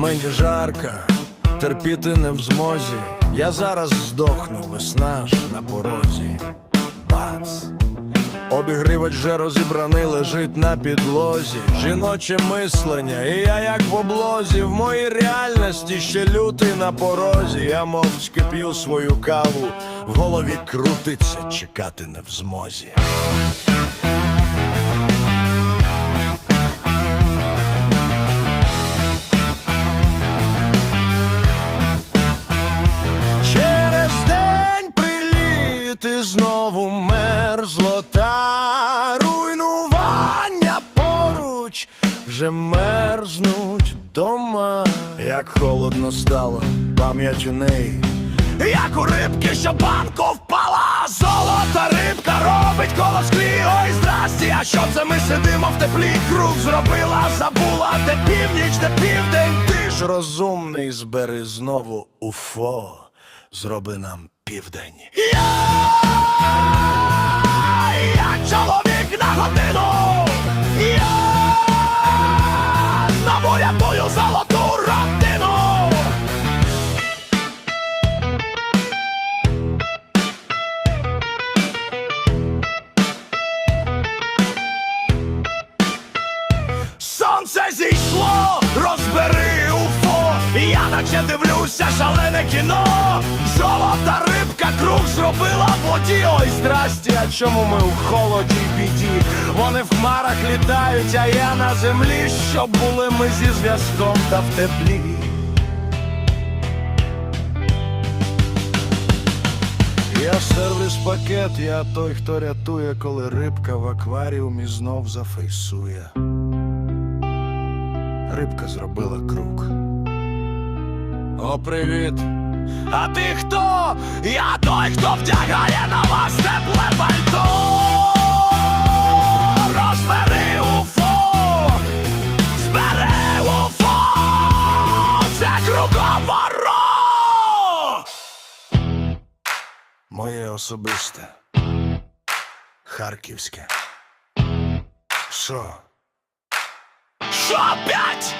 Мені жарко, терпіти не в змозі. Я зараз здохну, весна ж на порозі. Бац. Обігрівач вже розібраний, лежить на підлозі. Жіноче мислення, і я як в облозі. В моїй реальності ще лютий на порозі. Я мовчки п'ю свою каву, в голові крутиться, чекати не в змозі. І знову мерзлота, руйнування поруч вже мерзнуть дома. Як холодно стало, пам'ять у неї. Як у рибки, що банку впала, золота рибка робить коло склі. Ой, здрасті, а що це ми сидимо в теплі? Круг зробила, забула, де північ, де південь. Ти ж розумний, збери знову уфо, зроби нам південь. Я, чоловік на годину. Я знову рятую золоту родину. Сонце зійшло, розбери уфо, я наче дивлюся шалене кіно. Золота круг зробила воді. Ой, здрасті, а чому ми в холоді біді? Вони в хмарах літають, а я на землі, щоб були ми зі зв'язком та в теплі. Я сервіс пакет, я той, хто рятує, коли рибка в акваріумі знов зафейсує. Рибка зробила круг. О, привіт! А ти хто? Я той, хто вдягає на вас тепле пальто. Розбери уфо, збери уфо, це круговорот! Моє особисте. Харківське. Що? Що опять?